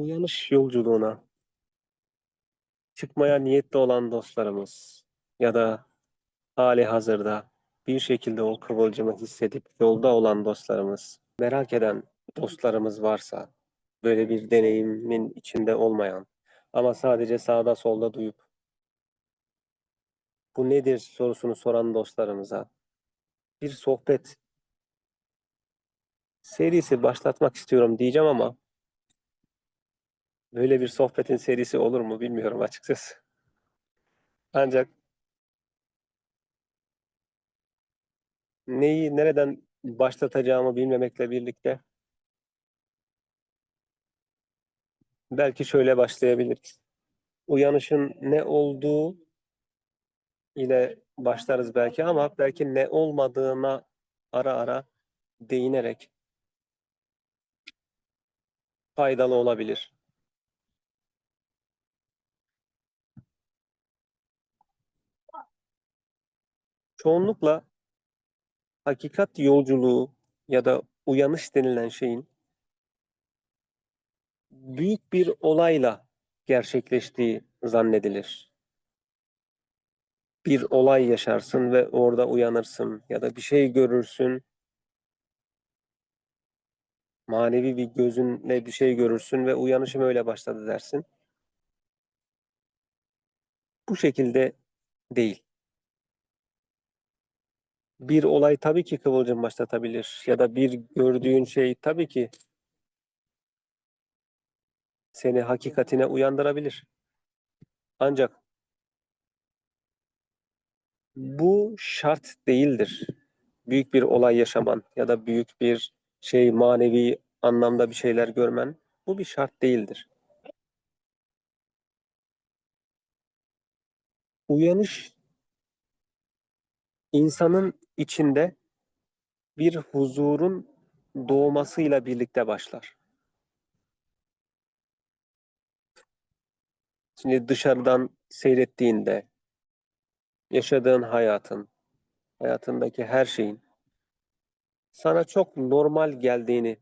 Uyanış yolculuğuna çıkmaya niyetli olan dostlarımız ya da hali hazırda bir şekilde o kıvılcımı hissedip yolda olan dostlarımız, merak eden dostlarımız varsa, böyle bir deneyimin içinde olmayan ama sadece sağda solda duyup bu nedir? sorusunu soran dostlarımıza bir sohbet serisi başlatmak istiyorum diyeceğim ama böyle bir sohbetin serisi olur mu bilmiyorum açıkçası. Ancak neyi nereden başlatacağımı bilmemekle birlikte belki şöyle başlayabiliriz. Uyanışın ne olduğu ile başlarız belki ama belki ne olmadığına ara ara değinerek faydalı olabilir. Çoğunlukla hakikat yolculuğu ya da uyanış denilen şeyin büyük bir olayla gerçekleştiği zannedilir. Bir olay yaşarsın ve orada uyanırsın ya da bir şey görürsün. Manevi bir gözünle bir şey görürsün ve uyanışım öyle başladı dersin. Bu şekilde değil. Bir olay tabii ki kıvılcım başlatabilir ya da bir gördüğün şey tabii ki seni hakikatine uyandırabilir. Ancak bu şart değildir. Büyük bir olay yaşaman ya da büyük bir şey manevi anlamda bir şeyler görmen bu bir şart değildir. Uyanış insanın içinde bir huzurun doğmasıyla birlikte başlar. Şimdi dışarıdan seyrettiğinde yaşadığın hayatın, hayatındaki her şeyin sana çok normal geldiğini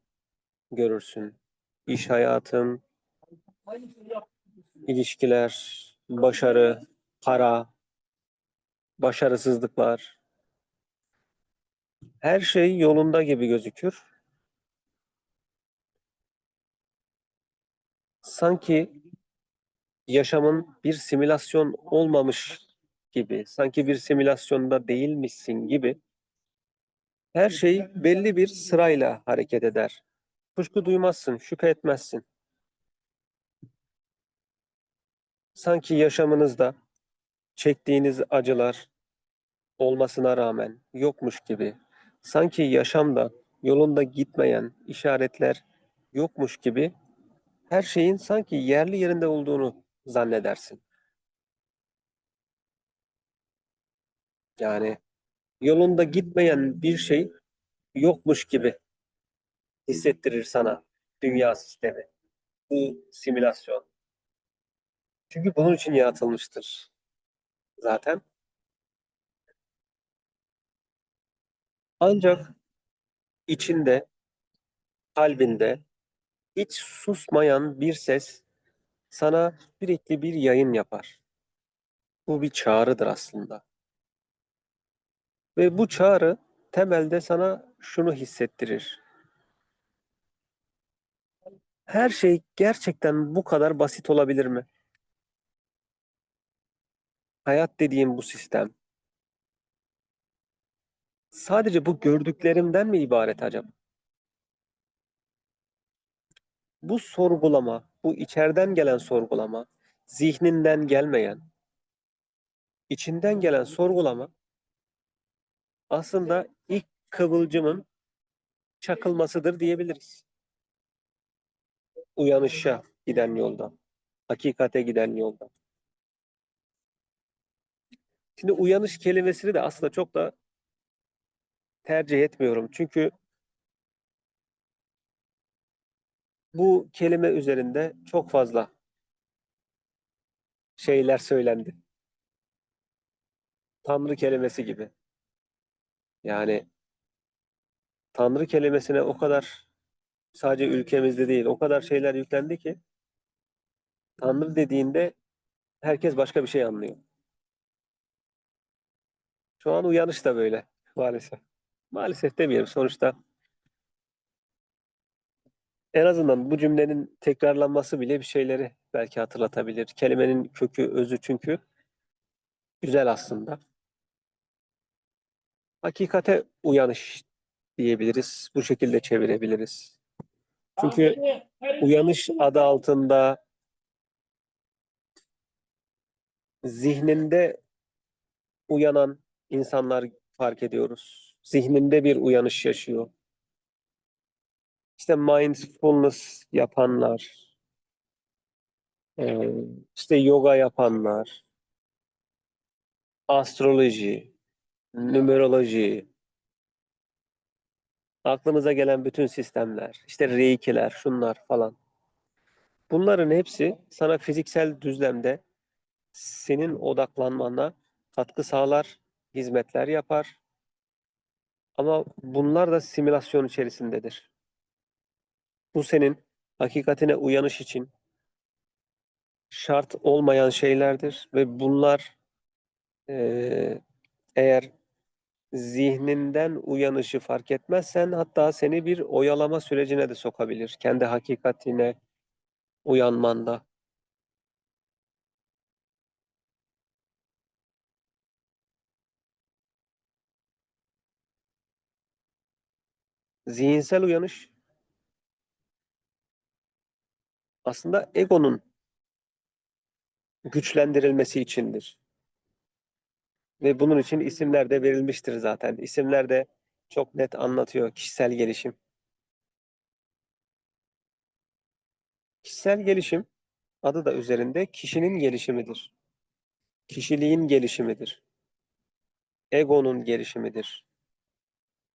görürsün. İş hayatın, ilişkiler, başarı, para, başarısızlıklar. Her şey yolunda gibi gözükür. Sanki yaşamın bir simülasyon olmamış gibi, sanki bir simülasyonda değilmişsin gibi her şey belli bir sırayla hareket eder. Kuşku duymazsın, şüphe etmezsin. Sanki yaşamınızda çektiğiniz acılar olmasına rağmen yokmuş gibi, sanki yaşamda yolunda gitmeyen işaretler yokmuş gibi her şeyin sanki yerli yerinde olduğunu zannedersin. Yani yolunda gitmeyen bir şey yokmuş gibi hissettirir sana dünya sistemi. Bu simülasyon. Çünkü bunun için yaratılmıştır zaten. Ancak içinde, kalbinde hiç susmayan bir ses sana sürekli bir yayın yapar. Bu bir çağrıdır aslında. Ve bu çağrı temelde sana şunu hissettirir. Her şey gerçekten bu kadar basit olabilir mi? Hayat dediğim bu sistem sadece bu gördüklerimden mi ibaret acaba? Bu sorgulama, bu içeriden gelen sorgulama, zihninden gelmeyen, içinden gelen sorgulama aslında ilk kıvılcımın çakılmasıdır diyebiliriz. Uyanışa giden yolda, hakikate giden yolda. Şimdi uyanış kelimesini de aslında çok da tercih etmiyorum. Çünkü bu kelime üzerinde çok fazla şeyler söylendi. Tanrı kelimesi gibi. Yani Tanrı kelimesine o kadar sadece ülkemizde değil, o kadar şeyler yüklendi ki Tanrı dediğinde herkes başka bir şey anlıyor. Şu an uyanış da böyle maalesef. Maalesef demeyelim sonuçta. En azından bu cümlenin tekrarlanması bile bir şeyleri belki hatırlatabilir. Kelimenin kökü, özü çünkü güzel aslında. Hakikate uyanış diyebiliriz. Bu şekilde çevirebiliriz. Çünkü uyanış adı altında zihninde uyanan insanlar fark ediyoruz. Zihninde bir uyanış yaşıyor. İşte mindfulness yapanlar, işte yoga yapanlar, astroloji, numeroloji, aklımıza gelen bütün sistemler, işte reikiler, şunlar falan. Bunların hepsi sana fiziksel düzlemde senin odaklanmana katkı sağlar, hizmetler yapar. Ama bunlar da simülasyon içerisindedir. Bu senin hakikatine uyanış için şart olmayan şeylerdir ve bunlar eğer zihninden uyanışı fark etmezsen hatta seni bir oyalama sürecine de sokabilir. Kendi hakikatine uyanmanda. Zihinsel uyanış aslında egonun güçlendirilmesi içindir. Ve bunun için isimler de verilmiştir zaten. İsimler de çok net anlatıyor kişisel gelişim. Kişisel gelişim adı da üzerinde kişinin gelişimidir. Kişiliğin gelişimidir. Egonun gelişimidir.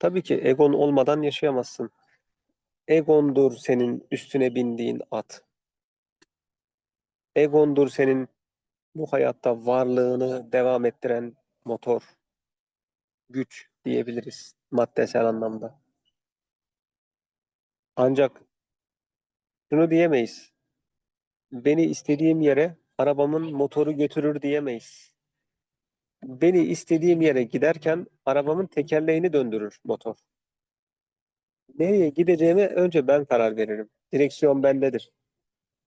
Tabii ki egon olmadan yaşayamazsın. Egondur senin üstüne bindiğin at. Egondur senin bu hayatta varlığını devam ettiren motor, güç diyebiliriz maddesel anlamda. Ancak şunu diyemeyiz. Beni istediğim yere arabamın motoru götürür diyemeyiz. Beni istediğim yere giderken arabamın tekerleğini döndürür motor. Nereye gideceğime önce ben karar veririm. Direksiyon bendedir.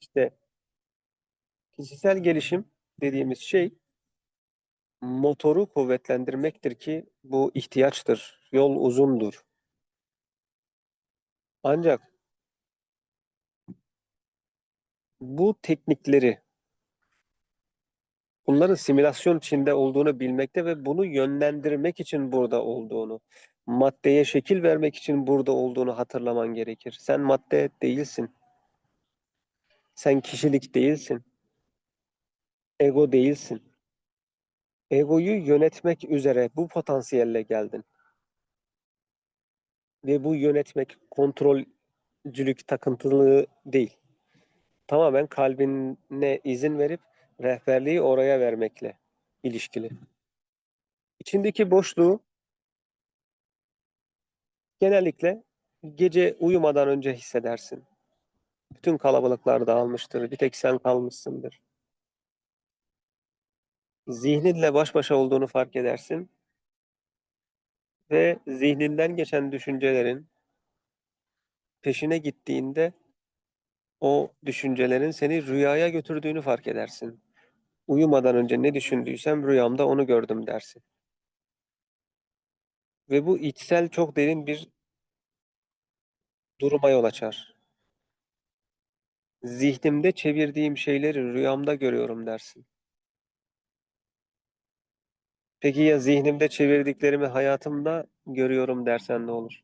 İşte kişisel gelişim dediğimiz şey motoru kuvvetlendirmektir ki bu ihtiyaçtır. Yol uzundur. Ancak bu teknikleri bunların simülasyon içinde olduğunu bilmekte ve bunu yönlendirmek için burada olduğunu, maddeye şekil vermek için burada olduğunu hatırlaman gerekir. Sen madde değilsin. Sen kişilik değilsin. Ego değilsin. Egoyu yönetmek üzere bu potansiyelle geldin. Ve bu yönetmek kontrolcülük takıntılığı değil. Tamamen kalbine izin verip rehberliği oraya vermekle ilişkili. İçindeki boşluğu genellikle gece uyumadan önce hissedersin. Bütün kalabalıklar dağılmıştır. Bir tek sen kalmışsındır. Zihninle baş başa olduğunu fark edersin. Ve zihninden geçen düşüncelerin peşine gittiğinde o düşüncelerin seni rüyaya götürdüğünü fark edersin. Uyumadan önce ne düşündüysem rüyamda onu gördüm dersin. Ve bu içsel çok derin bir duruma yol açar. Zihnimde çevirdiğim şeyleri rüyamda görüyorum dersin. Peki ya zihnimde çevirdiklerimi hayatımda görüyorum dersen ne olur?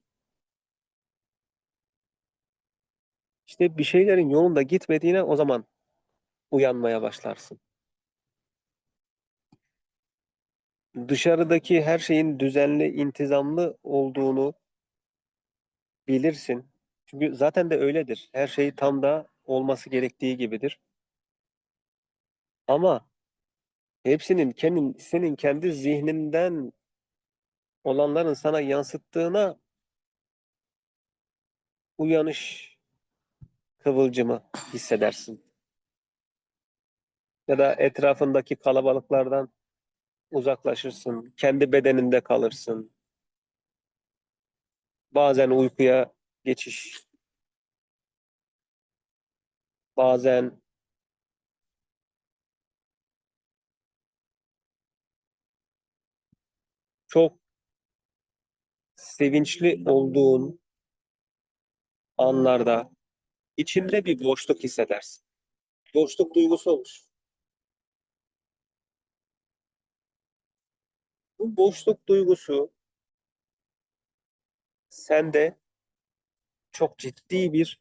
İşte bir şeylerin yolunda gitmediğine o zaman uyanmaya başlarsın. Dışarıdaki her şeyin düzenli, intizamlı olduğunu bilirsin. Çünkü zaten de öyledir. Her şey tam da olması gerektiği gibidir. Ama hepsinin kendin, senin kendi zihninden olanların sana yansıttığına uyanış kıvılcımı hissedersin. Ya da etrafındaki kalabalıklardan uzaklaşırsın. Kendi bedeninde kalırsın. Bazen uykuya geçiş. Bazen çok sevinçli olduğun anlarda içinde bir boşluk hissedersin. Boşluk duygusu olur. Bu boşluk duygusu sende çok ciddi bir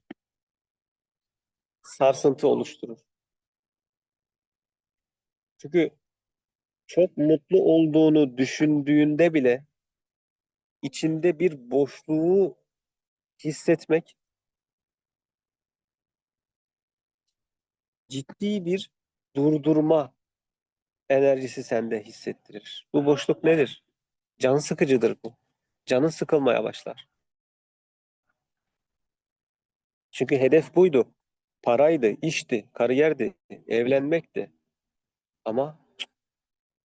sarsıntı oluşturur. Çünkü çok mutlu olduğunu düşündüğünde bile içinde bir boşluğu hissetmek ciddi bir durdurma enerjisi sende hissettirir. Bu boşluk nedir? Can sıkıcıdır bu. Canın sıkılmaya başlar. Çünkü hedef buydu. Paraydı, işti, kariyerdi, evlenmekti. Ama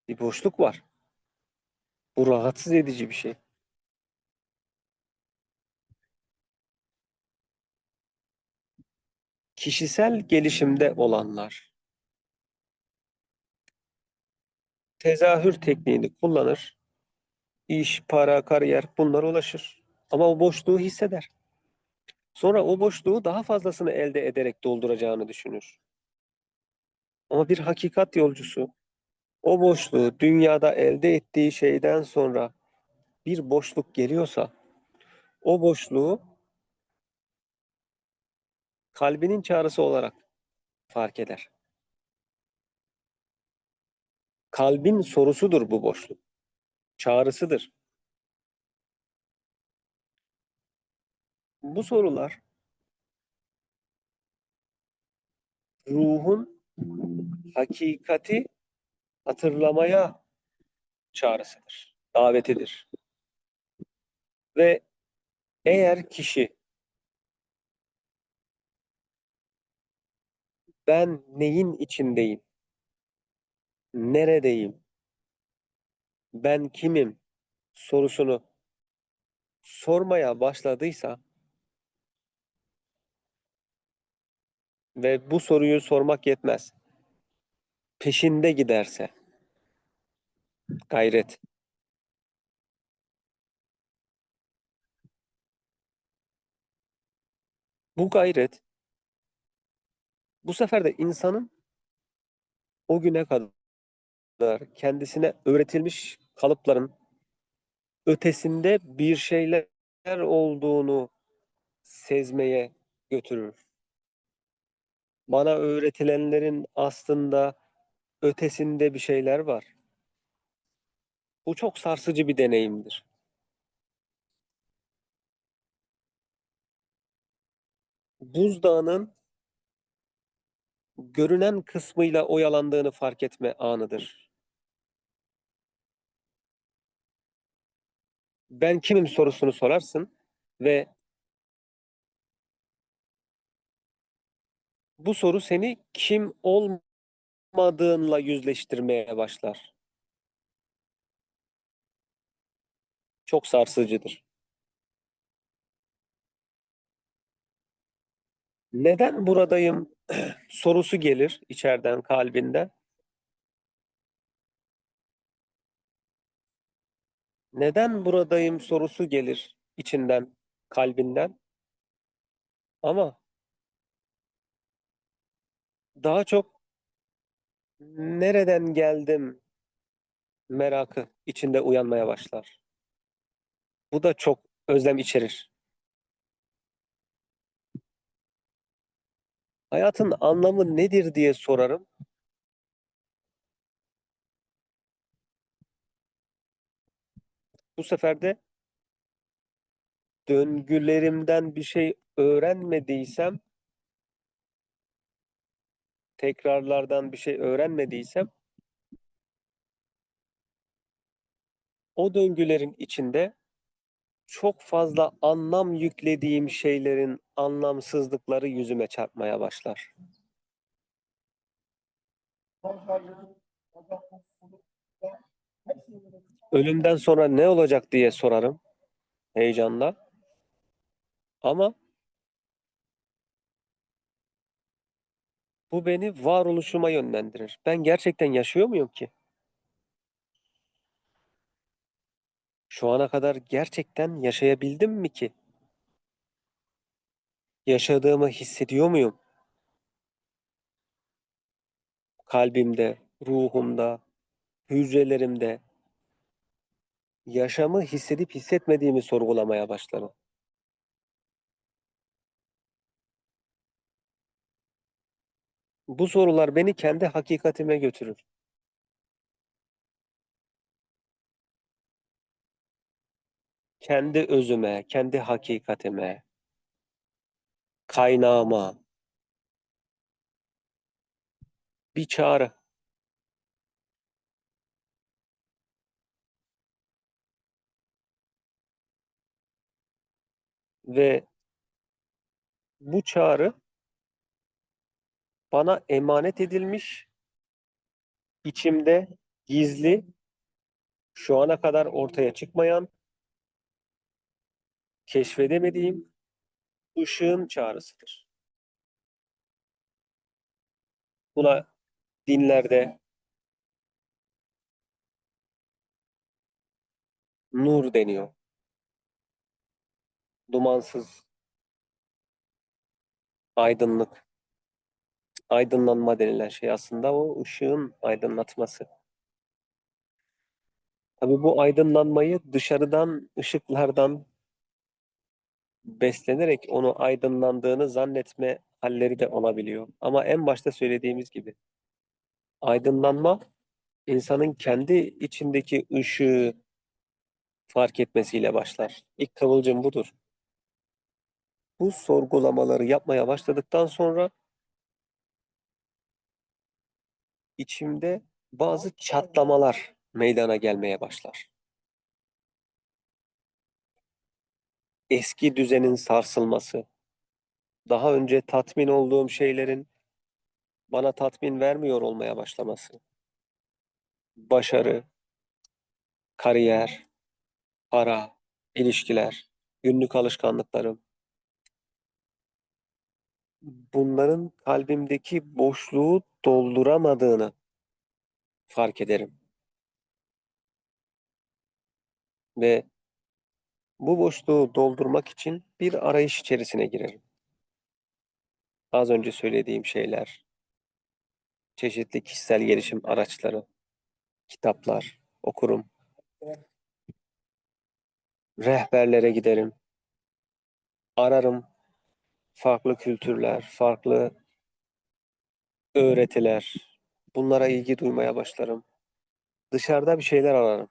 bir boşluk var. Bu rahatsız edici bir şey. Kişisel gelişimde olanlar tezahür tekniğini kullanır. İş, para, kariyer bunlara ulaşır. Ama o boşluğu hisseder. Sonra o boşluğu daha fazlasını elde ederek dolduracağını düşünür. Ama bir hakikat yolcusu o boşluğu dünyada elde ettiği şeyden sonra bir boşluk geliyorsa o boşluğu kalbinin çağrısı olarak fark eder. Kalbin sorusudur bu boşluk. Çağrısıdır. Bu sorular ruhun hakikati hatırlamaya çağrısıdır, davetidir. Ve eğer kişi ben neyin içindeyim, neredeyim, ben kimim sorusunu sormaya başladıysa ve bu soruyu sormak yetmez. Peşinde giderse gayret. Bu gayret bu sefer de insanın o güne kadar kendisine öğretilmiş kalıpların ötesinde bir şeyler olduğunu sezmeye götürür. Bana öğretilenlerin aslında ötesinde bir şeyler var. Bu çok sarsıcı bir deneyimdir. Buzdağının görünen kısmıyla oyalandığını fark etme anıdır. Ben kimim sorusunu sorarsın ve bu soru seni kim olmadığınla yüzleştirmeye başlar. Çok sarsıcıdır. Neden buradayım sorusu gelir içeriden kalbinden. Neden buradayım sorusu gelir içinden, kalbinden. Ama daha çok nereden geldim merakı içinde uyanmaya başlar. Bu da çok özlem içerir. Hayatın anlamı nedir diye sorarım. Bu sefer de döngülerimden bir şey öğrenmediysem, tekrarlardan bir şey öğrenmediysem, o döngülerin içinde çok fazla anlam yüklediğim şeylerin anlamsızlıkları yüzüme çarpmaya başlar. Ölümden sonra ne olacak diye sorarım heyecanla. Ama bu beni varoluşuma yönlendirir. Ben gerçekten yaşıyor muyum ki? Şu ana kadar gerçekten yaşayabildim mi ki? Yaşadığımı hissediyor muyum? Kalbimde, ruhumda, hücrelerimde yaşamı hissedip hissetmediğimi sorgulamaya başlarım. Bu sorular beni kendi hakikatime götürür. Kendi özüme, kendi hakikatime, kaynağıma bir çağrı. Ve bu çağrı bana emanet edilmiş, içimde gizli, şu ana kadar ortaya çıkmayan, keşfedemediğim ışığın çağrısıdır. Buna dinlerde nur deniyor. Dumansız, aydınlık, aydınlanma denilen şey aslında o ışığın aydınlatması. Tabii bu aydınlanmayı dışarıdan, ışıklardan beslenerek onu aydınlandığını zannetme halleri de olabiliyor. Ama en başta söylediğimiz gibi aydınlanma insanın kendi içindeki ışığı fark etmesiyle başlar. İlk kıvılcım budur. Bu sorgulamaları yapmaya başladıktan sonra içimde bazı çatlamalar meydana gelmeye başlar. Eski düzenin sarsılması, daha önce tatmin olduğum şeylerin bana tatmin vermiyor olmaya başlaması, başarı, kariyer, para, ilişkiler, günlük alışkanlıklarım, bunların kalbimdeki boşluğu dolduramadığını fark ederim. Ve bu boşluğu doldurmak için bir arayış içerisine girerim. Az önce söylediğim şeyler, çeşitli kişisel gelişim araçları, kitaplar okurum. Rehberlere giderim. Ararım farklı kültürler, farklı öğretiler. Bunlara ilgi duymaya başlarım. Dışarıda bir şeyler ararım.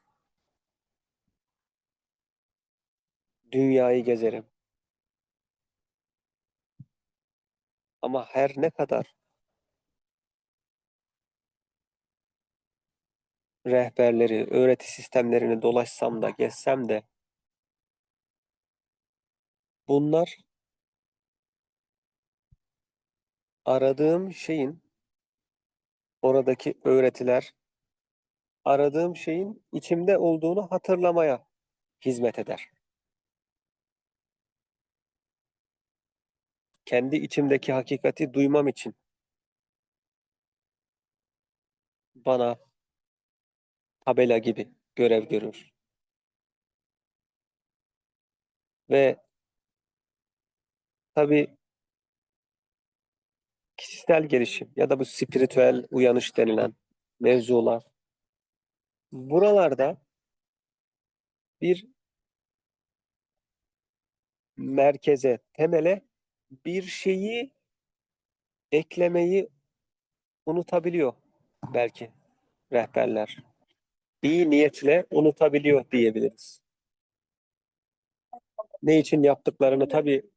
Dünyayı gezerim. Ama her ne kadar rehberleri, öğreti sistemlerini dolaşsam da, gezsem de bunlar aradığım şeyin oradaki öğretiler aradığım şeyin içimde olduğunu hatırlamaya hizmet eder. Kendi içimdeki hakikati duymam için bana tabela gibi görev görür. Ve tabii kişisel gelişim ya da bu spiritüel uyanış denilen mevzular buralarda bir merkeze, temele bir şeyi eklemeyi unutabiliyor belki rehberler. İyi niyetle unutabiliyor diyebiliriz. Ne için yaptıklarını tabii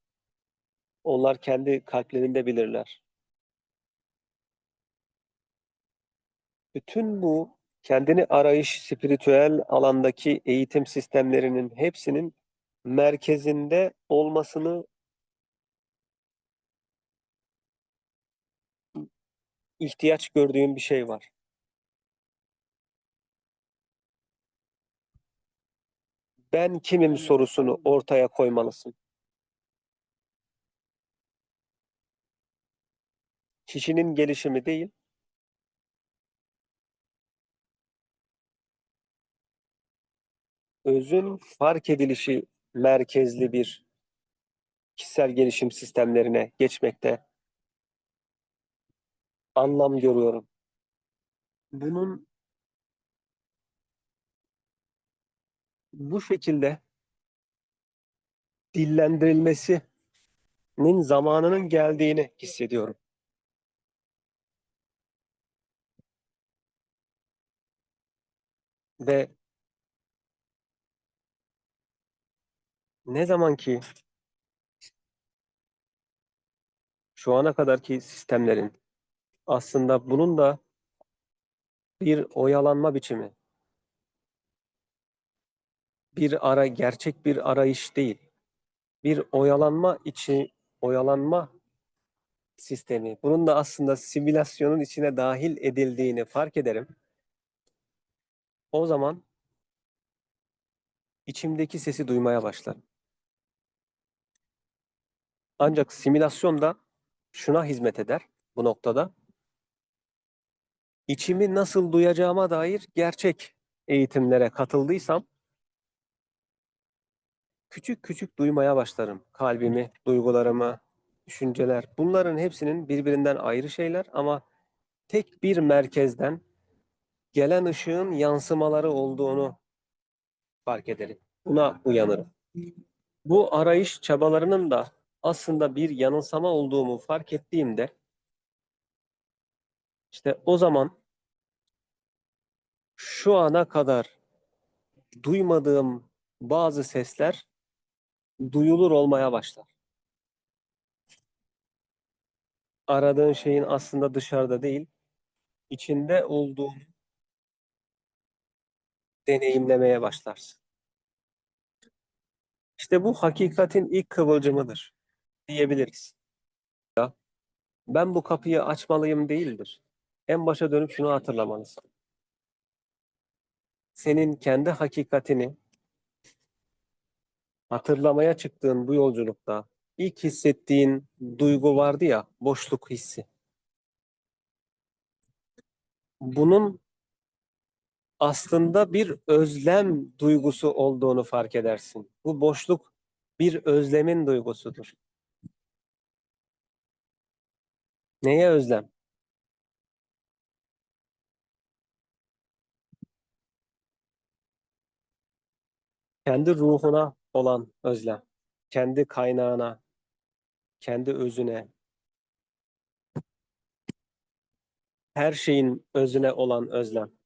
onlar kendi kalplerinde bilirler. bütün bu kendini arayış spiritüel alandaki eğitim sistemlerinin hepsinin merkezinde olmasını ihtiyaç gördüğüm bir şey var. Ben kimim sorusunu ortaya koymalısın. Kişinin gelişimi değil, özün fark edilişi merkezli bir kişisel gelişim sistemlerine geçmekte anlam görüyorum. Bunun bu şekilde dillendirilmesinin zamanının geldiğini hissediyorum. Ve ne zaman ki şu ana kadarki sistemlerin aslında bunun da bir oyalanma biçimi, bir ara gerçek bir arayış değil, bir oyalanma içi oyalanma sistemi. Bunun da aslında simülasyonun içine dahil edildiğini fark ederim. O zaman içimdeki sesi duymaya başlarım. Ancak simülasyon da şuna hizmet eder bu noktada. İçimi nasıl duyacağıma dair gerçek eğitimlere katıldıysam küçük küçük duymaya başlarım. Kalbimi, duygularımı, düşünceler. Bunların hepsinin birbirinden ayrı şeyler ama tek bir merkezden gelen ışığın yansımaları olduğunu fark ederim. Buna uyanırım. Bu arayış çabalarının da aslında bir yanılsama olduğumu fark ettiğimde işte o zaman şu ana kadar duymadığım bazı sesler duyulur olmaya başlar. Aradığın şeyin aslında dışarıda değil, içinde olduğunu deneyimlemeye başlarsın. İşte bu hakikatin ilk kıvılcımıdır diyebiliriz. Ya, ben bu kapıyı açmalıyım değildir. En başa dönüp şunu hatırlamalısın. Senin kendi hakikatini hatırlamaya çıktığın bu yolculukta ilk hissettiğin duygu vardı ya, boşluk hissi. Bunun aslında bir özlem duygusu olduğunu fark edersin. Bu boşluk bir özlemin duygusudur. Neye özlem? Kendi ruhuna olan özlem. Kendi kaynağına, kendi özüne, her şeyin özüne olan özlem.